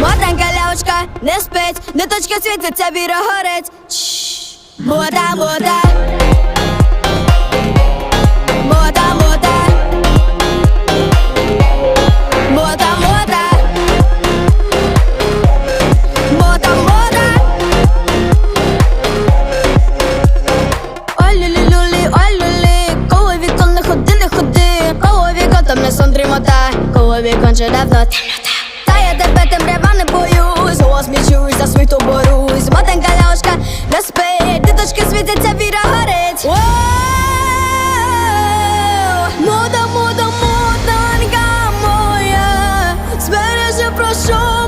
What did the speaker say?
Моденька лявочка не спить, ниточка світиться, біра горить. Мода, мода. Мода, люлі. Коло вікон не ходи, не ходи. Коло вікон не сон дрімота. Коло вікон вже давно темно тебе темрява не боюсь, Осмічусь, за світу борюсь, Матенька ляшка не спить, диточки світяться, віра горить. Ну, мода, мода, муданька моя, збережи прошу.